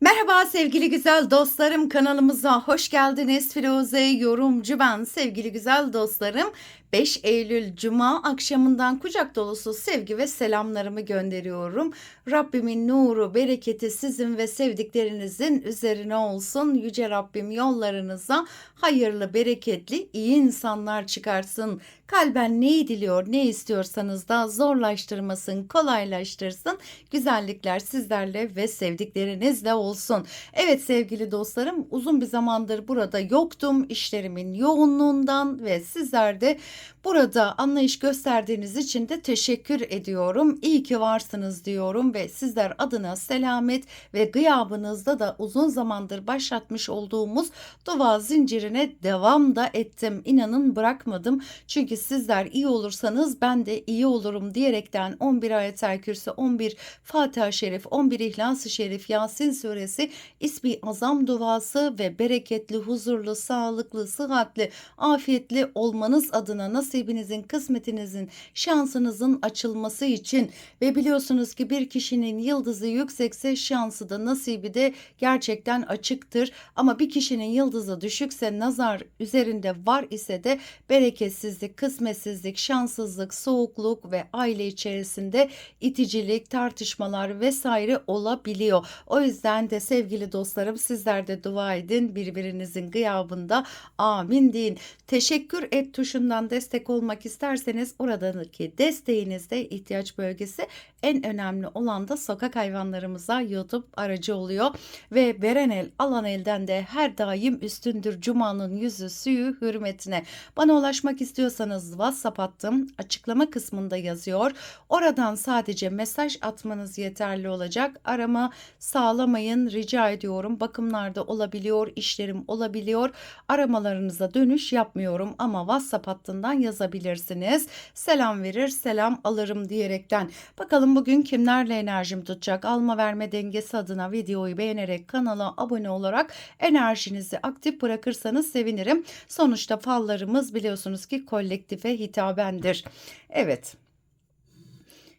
Merhaba sevgili güzel dostlarım kanalımıza hoş geldiniz. Firuze yorumcu ben sevgili güzel dostlarım. 5 Eylül Cuma akşamından kucak dolusu sevgi ve selamlarımı gönderiyorum. Rabbimin nuru, bereketi sizin ve sevdiklerinizin üzerine olsun. Yüce Rabbim yollarınıza hayırlı, bereketli, iyi insanlar çıkarsın. Kalben neyi diliyor, ne istiyorsanız da zorlaştırmasın, kolaylaştırsın. Güzellikler sizlerle ve sevdiklerinizle olsun. Evet sevgili dostlarım uzun bir zamandır burada yoktum. İşlerimin yoğunluğundan ve sizler de burada anlayış gösterdiğiniz için de teşekkür ediyorum. İyi ki varsınız diyorum ve sizler adına selamet ve gıyabınızda da uzun zamandır başlatmış olduğumuz dua zincirine devam da ettim. İnanın bırakmadım. Çünkü sizler iyi olursanız ben de iyi olurum diyerekten 11 ayetel kürsü, 11 Fatiha Şerif, 11 İhlas-ı Şerif, Yasin Suresi, İsmi Azam duası ve bereketli, huzurlu, sağlıklı, sıhhatli, afiyetli olmanız adına nasibinizin, kısmetinizin, şansınızın açılması için ve biliyorsunuz ki bir kişinin yıldızı yüksekse şansı da nasibi de gerçekten açıktır. Ama bir kişinin yıldızı düşükse nazar üzerinde var ise de bereketsizlik, kısmetsizlik, şanssızlık, soğukluk ve aile içerisinde iticilik, tartışmalar vesaire olabiliyor. O yüzden de sevgili dostlarım sizler de dua edin birbirinizin gıyabında amin deyin. Teşekkür et tuşundan destek olmak isterseniz oradaki desteğinizde ihtiyaç bölgesi en önemli olan da sokak hayvanlarımıza YouTube aracı oluyor ve veren el alan elden de her daim üstündür Cuma'nın yüzü suyu hürmetine. Bana ulaşmak istiyorsanız WhatsApp attım açıklama kısmında yazıyor. Oradan sadece mesaj atmanız yeterli olacak. Arama sağlamayın rica ediyorum. Bakımlarda olabiliyor, işlerim olabiliyor. Aramalarınıza dönüş yapmıyorum ama WhatsApp hattından yazabilirsiniz. Selam verir, selam alırım diyerekten. Bakalım bugün kimlerle enerjim tutacak? Alma verme dengesi adına videoyu beğenerek kanala abone olarak enerjinizi aktif bırakırsanız sevinirim. Sonuçta fallarımız biliyorsunuz ki kolektife hitabendir. Evet.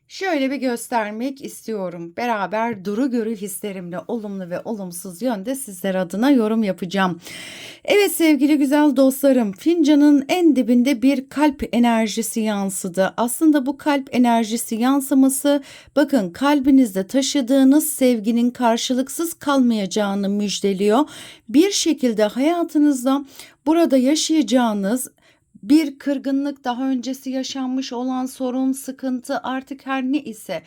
Şöyle bir göstermek istiyorum. Beraber duru görü hislerimle olumlu ve olumsuz yönde sizler adına yorum yapacağım. Evet sevgili güzel dostlarım, fincanın en dibinde bir kalp enerjisi yansıdı. Aslında bu kalp enerjisi yansıması bakın kalbinizde taşıdığınız sevginin karşılıksız kalmayacağını müjdeliyor. Bir şekilde hayatınızda burada yaşayacağınız bir kırgınlık daha öncesi yaşanmış olan sorun, sıkıntı artık her ne ise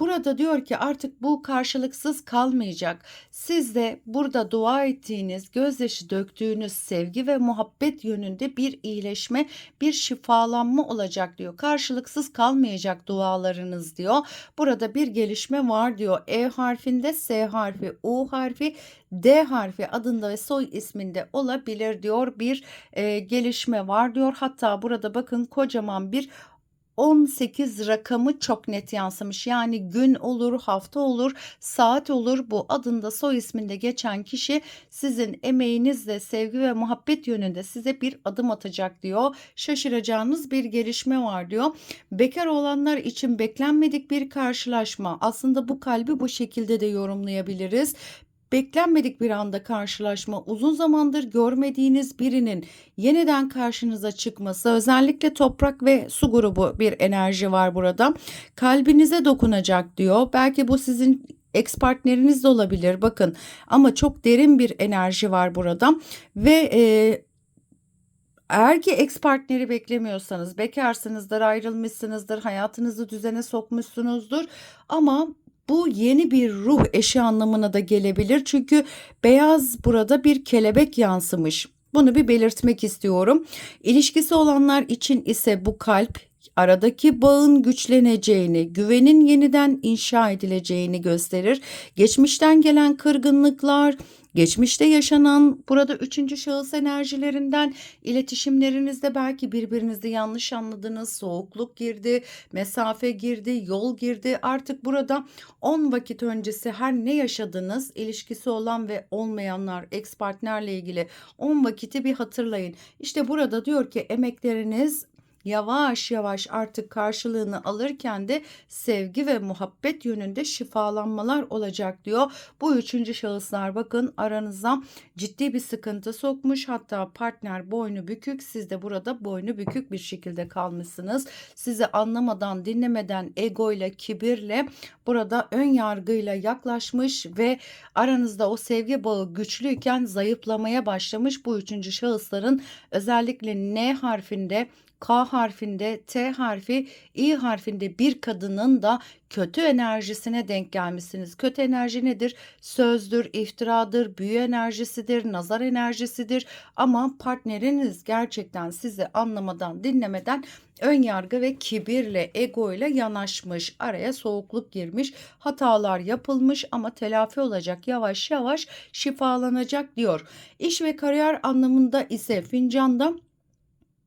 Burada diyor ki artık bu karşılıksız kalmayacak. Siz de burada dua ettiğiniz, gözyaşı döktüğünüz sevgi ve muhabbet yönünde bir iyileşme, bir şifalanma olacak diyor. Karşılıksız kalmayacak dualarınız diyor. Burada bir gelişme var diyor. E harfinde, S harfi, U harfi, D harfi adında ve soy isminde olabilir diyor. Bir e, gelişme var diyor. Hatta burada bakın kocaman bir 18 rakamı çok net yansımış. Yani gün olur, hafta olur, saat olur. Bu adında soy isminde geçen kişi sizin emeğinizle sevgi ve muhabbet yönünde size bir adım atacak diyor. Şaşıracağınız bir gelişme var diyor. Bekar olanlar için beklenmedik bir karşılaşma. Aslında bu kalbi bu şekilde de yorumlayabiliriz beklenmedik bir anda karşılaşma, uzun zamandır görmediğiniz birinin yeniden karşınıza çıkması, özellikle toprak ve su grubu bir enerji var burada. Kalbinize dokunacak diyor. Belki bu sizin ex partneriniz de olabilir bakın ama çok derin bir enerji var burada ve e, eğer ki ex partneri beklemiyorsanız, bekarsınızdır, ayrılmışsınızdır, hayatınızı düzene sokmuşsunuzdur ama bu yeni bir ruh eşi anlamına da gelebilir. Çünkü beyaz burada bir kelebek yansımış. Bunu bir belirtmek istiyorum. İlişkisi olanlar için ise bu kalp aradaki bağın güçleneceğini, güvenin yeniden inşa edileceğini gösterir. Geçmişten gelen kırgınlıklar, Geçmişte yaşanan burada üçüncü şahıs enerjilerinden iletişimlerinizde belki birbirinizi yanlış anladınız, soğukluk girdi, mesafe girdi, yol girdi. Artık burada 10 vakit öncesi her ne yaşadınız, ilişkisi olan ve olmayanlar, ex partnerle ilgili 10 vakiti bir hatırlayın. İşte burada diyor ki emekleriniz yavaş yavaş artık karşılığını alırken de sevgi ve muhabbet yönünde şifalanmalar olacak diyor. Bu üçüncü şahıslar bakın aranıza ciddi bir sıkıntı sokmuş. Hatta partner boynu bükük. Siz de burada boynu bükük bir şekilde kalmışsınız. Sizi anlamadan, dinlemeden, egoyla, kibirle burada ön yargıyla yaklaşmış ve aranızda o sevgi bağı güçlüyken zayıflamaya başlamış bu üçüncü şahısların özellikle N harfinde K harfinde, T harfi, İ harfinde bir kadının da kötü enerjisine denk gelmişsiniz. Kötü enerji nedir? Sözdür, iftiradır, büyü enerjisidir, nazar enerjisidir. Ama partneriniz gerçekten sizi anlamadan, dinlemeden ön yargı ve kibirle, ego ile yanaşmış. Araya soğukluk girmiş. Hatalar yapılmış ama telafi olacak. Yavaş yavaş şifalanacak diyor. İş ve kariyer anlamında ise fincanda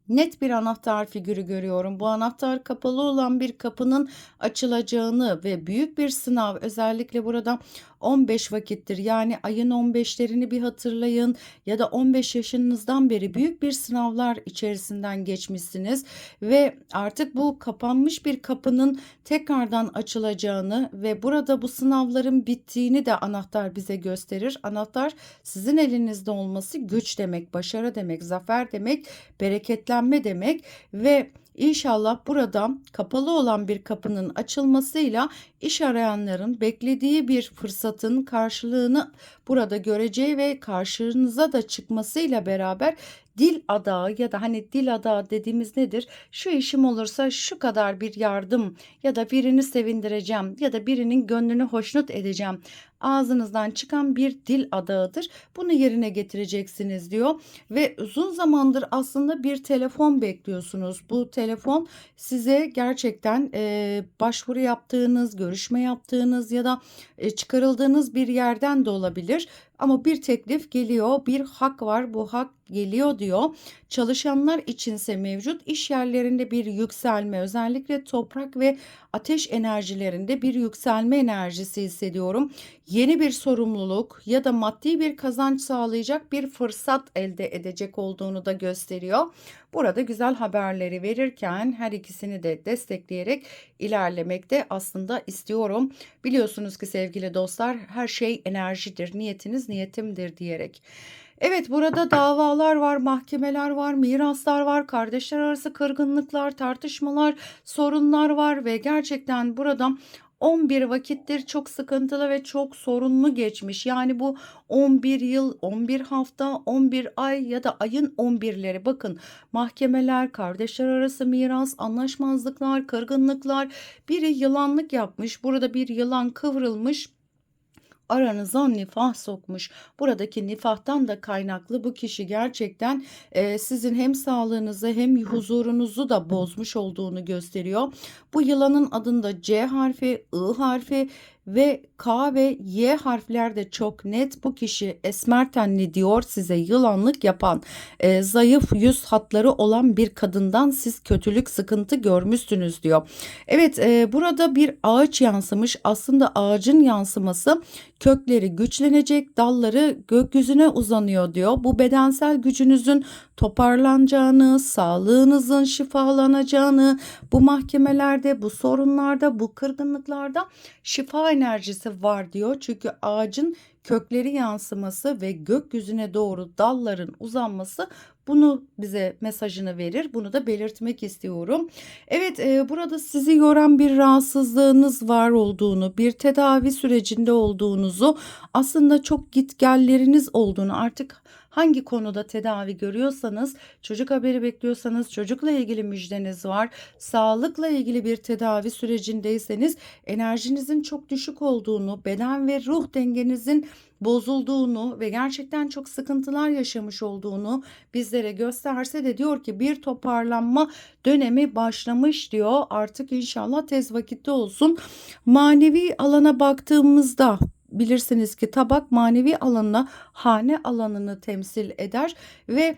net bir anahtar figürü görüyorum. Bu anahtar kapalı olan bir kapının açılacağını ve büyük bir sınav özellikle burada 15 vakittir. Yani ayın 15'lerini bir hatırlayın ya da 15 yaşınızdan beri büyük bir sınavlar içerisinden geçmişsiniz ve artık bu kapanmış bir kapının tekrardan açılacağını ve burada bu sınavların bittiğini de anahtar bize gösterir. Anahtar sizin elinizde olması güç demek, başarı demek, zafer demek, bereketlenme demek ve İnşallah burada kapalı olan bir kapının açılmasıyla iş arayanların beklediği bir fırsatın karşılığını burada göreceği ve karşınıza da çıkmasıyla beraber dil adağı ya da hani dil adağı dediğimiz nedir? Şu işim olursa şu kadar bir yardım ya da birini sevindireceğim ya da birinin gönlünü hoşnut edeceğim. Ağzınızdan çıkan bir dil adağıdır. Bunu yerine getireceksiniz diyor ve uzun zamandır aslında bir telefon bekliyorsunuz. Bu telefon size gerçekten e, başvuru yaptığınız, görüşme yaptığınız ya da e, çıkarıldığınız bir yerden de olabilir olabilir. Ama bir teklif geliyor, bir hak var. Bu hak geliyor diyor. Çalışanlar içinse mevcut iş yerlerinde bir yükselme, özellikle toprak ve ateş enerjilerinde bir yükselme enerjisi hissediyorum. Yeni bir sorumluluk ya da maddi bir kazanç sağlayacak bir fırsat elde edecek olduğunu da gösteriyor. Burada güzel haberleri verirken her ikisini de destekleyerek ilerlemekte aslında istiyorum. Biliyorsunuz ki sevgili dostlar her şey enerjidir. Niyetiniz niyetimdir diyerek. Evet burada davalar var, mahkemeler var, miraslar var, kardeşler arası kırgınlıklar, tartışmalar, sorunlar var ve gerçekten burada 11 vakittir çok sıkıntılı ve çok sorunlu geçmiş. Yani bu 11 yıl, 11 hafta, 11 ay ya da ayın 11'leri bakın mahkemeler, kardeşler arası miras, anlaşmazlıklar, kırgınlıklar. Biri yılanlık yapmış. Burada bir yılan kıvrılmış aranıza nifah sokmuş. Buradaki nifahtan da kaynaklı bu kişi gerçekten e, sizin hem sağlığınızı hem huzurunuzu da bozmuş olduğunu gösteriyor. Bu yılanın adında C harfi, I harfi ve K ve Y harfler de çok net bu kişi esmer tenli diyor size yılanlık yapan e, zayıf yüz hatları olan bir kadından siz kötülük sıkıntı görmüşsünüz diyor. Evet e, burada bir ağaç yansımış aslında ağacın yansıması kökleri güçlenecek dalları gökyüzüne uzanıyor diyor. Bu bedensel gücünüzün toparlanacağını, sağlığınızın şifalanacağını, bu mahkemelerde, bu sorunlarda, bu kırgınlıklarda şifa enerjisi var diyor. Çünkü ağacın kökleri yansıması ve gökyüzüne doğru dalların uzanması bunu bize mesajını verir. Bunu da belirtmek istiyorum. Evet e, burada sizi yoran bir rahatsızlığınız var olduğunu, bir tedavi sürecinde olduğunuzu, aslında çok gitgelleriniz olduğunu artık hangi konuda tedavi görüyorsanız, çocuk haberi bekliyorsanız çocukla ilgili müjdeniz var. Sağlıkla ilgili bir tedavi sürecindeyseniz enerjinizin çok düşük olduğunu, beden ve ruh dengenizin bozulduğunu ve gerçekten çok sıkıntılar yaşamış olduğunu bizlere gösterse de diyor ki bir toparlanma dönemi başlamış diyor. Artık inşallah tez vakitte olsun. Manevi alana baktığımızda bilirsiniz ki tabak manevi alanına hane alanını temsil eder ve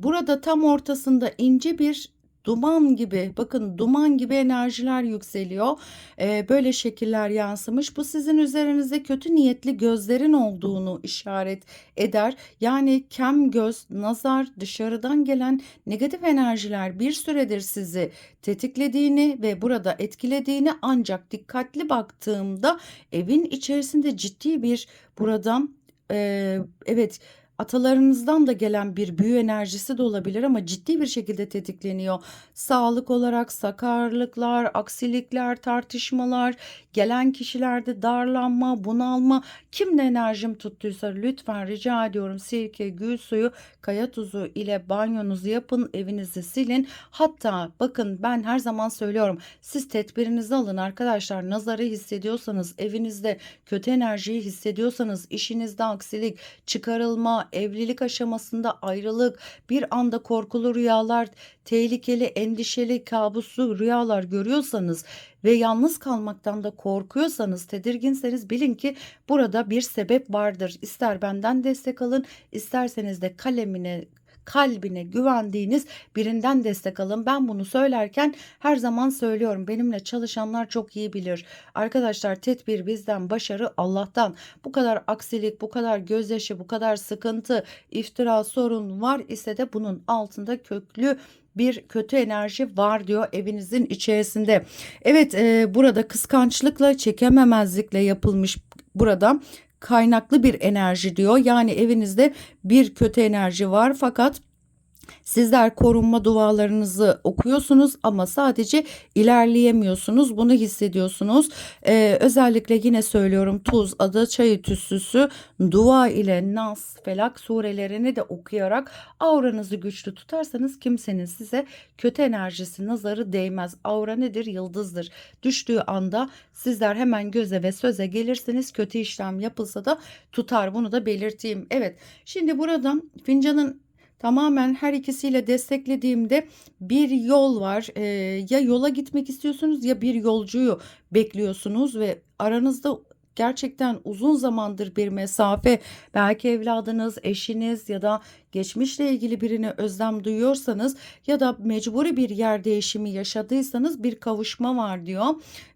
burada tam ortasında ince bir duman gibi bakın duman gibi enerjiler yükseliyor. Ee, böyle şekiller yansımış. Bu sizin üzerinizde kötü niyetli gözlerin olduğunu işaret eder. Yani kem göz, nazar, dışarıdan gelen negatif enerjiler bir süredir sizi tetiklediğini ve burada etkilediğini ancak dikkatli baktığımda evin içerisinde ciddi bir buradan eee, evet atalarınızdan da gelen bir büyü enerjisi de olabilir ama ciddi bir şekilde tetikleniyor. Sağlık olarak sakarlıklar, aksilikler, tartışmalar, gelen kişilerde darlanma, bunalma, kimle enerjim tuttuysa lütfen rica ediyorum sirke, gül suyu, kaya tuzu ile banyonuzu yapın, evinizi silin. Hatta bakın ben her zaman söylüyorum siz tedbirinizi alın arkadaşlar. Nazarı hissediyorsanız, evinizde kötü enerjiyi hissediyorsanız, işinizde aksilik, çıkarılma, evlilik aşamasında ayrılık, bir anda korkulu rüyalar, tehlikeli, endişeli, kabuslu rüyalar görüyorsanız ve yalnız kalmaktan da korkuyorsanız, tedirginseniz bilin ki burada bir sebep vardır. İster benden destek alın, isterseniz de kalemine kalbine güvendiğiniz birinden destek alın. Ben bunu söylerken her zaman söylüyorum. Benimle çalışanlar çok iyi bilir. Arkadaşlar tedbir bizden, başarı Allah'tan. Bu kadar aksilik, bu kadar gözyaşı, bu kadar sıkıntı, iftira, sorun var ise de bunun altında köklü bir kötü enerji var diyor evinizin içerisinde. Evet e, burada kıskançlıkla çekememezlikle yapılmış burada kaynaklı bir enerji diyor. Yani evinizde bir kötü enerji var fakat Sizler korunma dualarınızı okuyorsunuz ama sadece ilerleyemiyorsunuz. Bunu hissediyorsunuz. Ee, özellikle yine söylüyorum tuz, ada çayı tüssüsü, dua ile Nas, Felak surelerini de okuyarak auranızı güçlü tutarsanız kimsenin size kötü enerjisi, nazarı değmez. Aura nedir? Yıldızdır. Düştüğü anda sizler hemen göze ve söze gelirsiniz. Kötü işlem yapılsa da tutar. Bunu da belirteyim. Evet. Şimdi buradan fincanın tamamen her ikisiyle desteklediğimde bir yol var. Ee, ya yola gitmek istiyorsunuz ya bir yolcuyu bekliyorsunuz ve aranızda gerçekten uzun zamandır bir mesafe belki evladınız, eşiniz ya da geçmişle ilgili birine özlem duyuyorsanız ya da mecburi bir yer değişimi yaşadıysanız bir kavuşma var diyor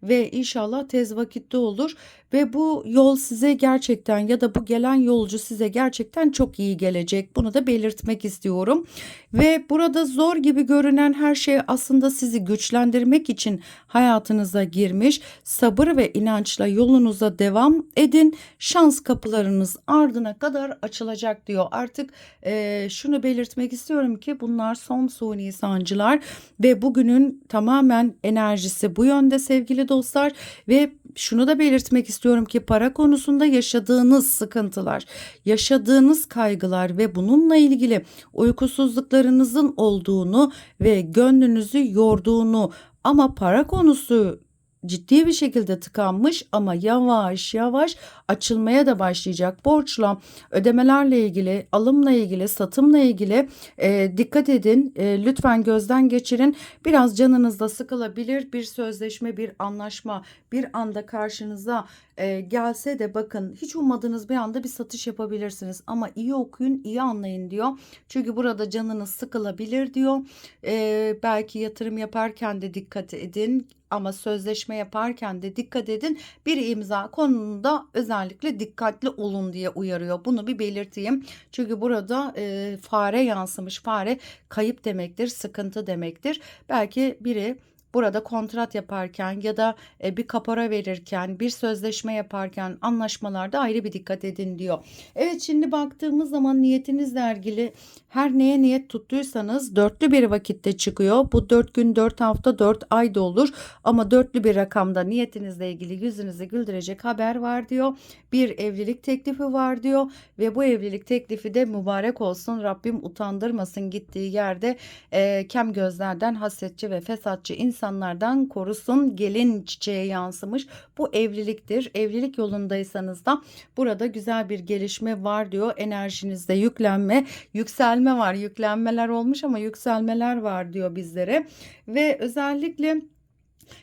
ve inşallah tez vakitte olur ve bu yol size gerçekten ya da bu gelen yolcu size gerçekten çok iyi gelecek. Bunu da belirtmek istiyorum. Ve burada zor gibi görünen her şey aslında sizi güçlendirmek için hayatınıza girmiş. Sabır ve inançla yolunuza devam edin. Şans kapılarınız ardına kadar açılacak diyor. Artık e, şunu belirtmek istiyorum ki bunlar son suni sancılar ve bugünün tamamen enerjisi bu yönde sevgili dostlar. Ve şunu da belirtmek istiyorum ki para konusunda yaşadığınız sıkıntılar, yaşadığınız kaygılar ve bununla ilgili uykusuzluklarınızın olduğunu ve gönlünüzü yorduğunu ama para konusu ciddi bir şekilde tıkanmış ama yavaş yavaş açılmaya da başlayacak. Borçla, ödemelerle ilgili, alımla ilgili, satımla ilgili e, dikkat edin. E, lütfen gözden geçirin. Biraz canınızda sıkılabilir bir sözleşme, bir anlaşma bir anda karşınıza e, gelse de bakın hiç ummadığınız bir anda bir satış yapabilirsiniz. Ama iyi okuyun, iyi anlayın diyor. Çünkü burada canınız sıkılabilir diyor. E, belki yatırım yaparken de dikkat edin ama sözleşme yaparken de dikkat edin. Bir imza konumunda özellikle dikkatli olun diye uyarıyor. Bunu bir belirteyim. Çünkü burada e, fare yansımış. Fare kayıp demektir, sıkıntı demektir. Belki biri Burada kontrat yaparken ya da e, bir kapora verirken, bir sözleşme yaparken anlaşmalarda ayrı bir dikkat edin diyor. Evet şimdi baktığımız zaman niyetinizle ilgili her neye niyet tuttuysanız dörtlü bir vakitte çıkıyor. Bu dört gün, dört hafta, dört ay da olur. Ama dörtlü bir rakamda niyetinizle ilgili yüzünüzü güldürecek haber var diyor. Bir evlilik teklifi var diyor. Ve bu evlilik teklifi de mübarek olsun. Rabbim utandırmasın gittiği yerde e, kem gözlerden hasetçi ve fesatçı insanlardan korusun. Gelin çiçeğe yansımış. Bu evliliktir. Evlilik yolundaysanız da burada güzel bir gelişme var diyor. Enerjinizde yüklenme, yükselme var. Yüklenmeler olmuş ama yükselmeler var diyor bizlere. Ve özellikle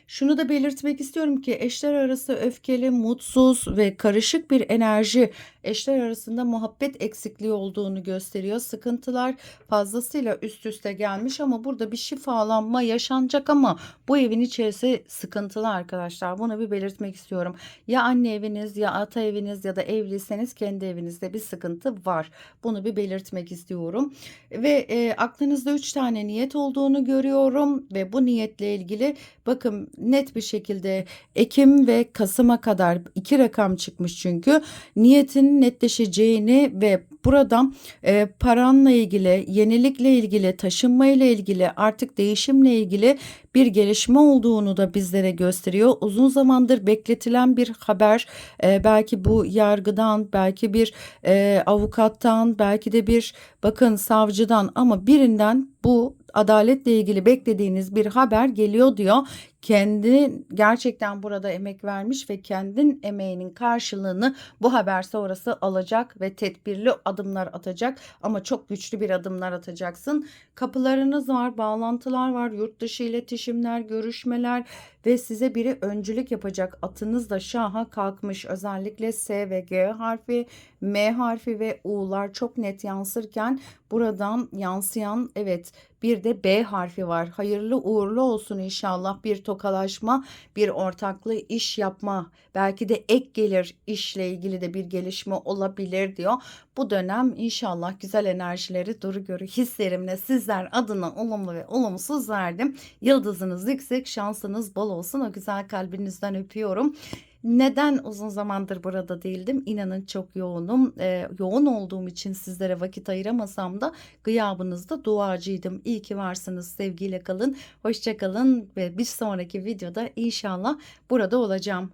Şunu da belirtmek istiyorum ki eşler arası öfkeli, mutsuz ve karışık bir enerji eşler arasında muhabbet eksikliği olduğunu gösteriyor. Sıkıntılar fazlasıyla üst üste gelmiş ama burada bir şifalanma yaşanacak ama bu evin içerisi sıkıntılı arkadaşlar. Bunu bir belirtmek istiyorum. Ya anne eviniz ya ata eviniz ya da evliyseniz kendi evinizde bir sıkıntı var. Bunu bir belirtmek istiyorum. Ve e, aklınızda 3 tane niyet olduğunu görüyorum ve bu niyetle ilgili bakın net bir şekilde Ekim ve Kasım'a kadar iki rakam çıkmış çünkü niyetin netleşeceğini ve buradan e, paranla ilgili, yenilikle ilgili, taşınma ile ilgili, artık değişimle ilgili bir gelişme olduğunu da bizlere gösteriyor. Uzun zamandır bekletilen bir haber, e, belki bu yargıdan, belki bir e, avukattan, belki de bir bakın savcıdan ama birinden bu adaletle ilgili beklediğiniz bir haber geliyor diyor. Kendi gerçekten burada emek vermiş ve kendin emeğinin karşılığını bu haber sonrası alacak ve tedbirli adımlar atacak ama çok güçlü bir adımlar atacaksın. Kapılarınız var, bağlantılar var, yurt dışı iletişimler, görüşmeler ve size biri öncülük yapacak. Atınız da şaha kalkmış. Özellikle S ve G harfi, M harfi ve U'lar çok net yansırken buradan yansıyan evet bir de B harfi var. Hayırlı uğurlu olsun inşallah bir tokalaşma, bir ortaklı iş yapma, belki de ek gelir işle ilgili de bir gelişme olabilir diyor. Bu dönem inşallah güzel enerjileri duru görü hislerimle sizler adına olumlu ve olumsuz verdim. Yıldızınız yüksek, şansınız bol olsun. O güzel kalbinizden öpüyorum. Neden uzun zamandır burada değildim? İnanın çok yoğunum. Ee, yoğun olduğum için sizlere vakit ayıramasam da gıyabınızda duacıydım. İyi ki varsınız. Sevgiyle kalın. Hoşça kalın ve bir sonraki videoda inşallah burada olacağım.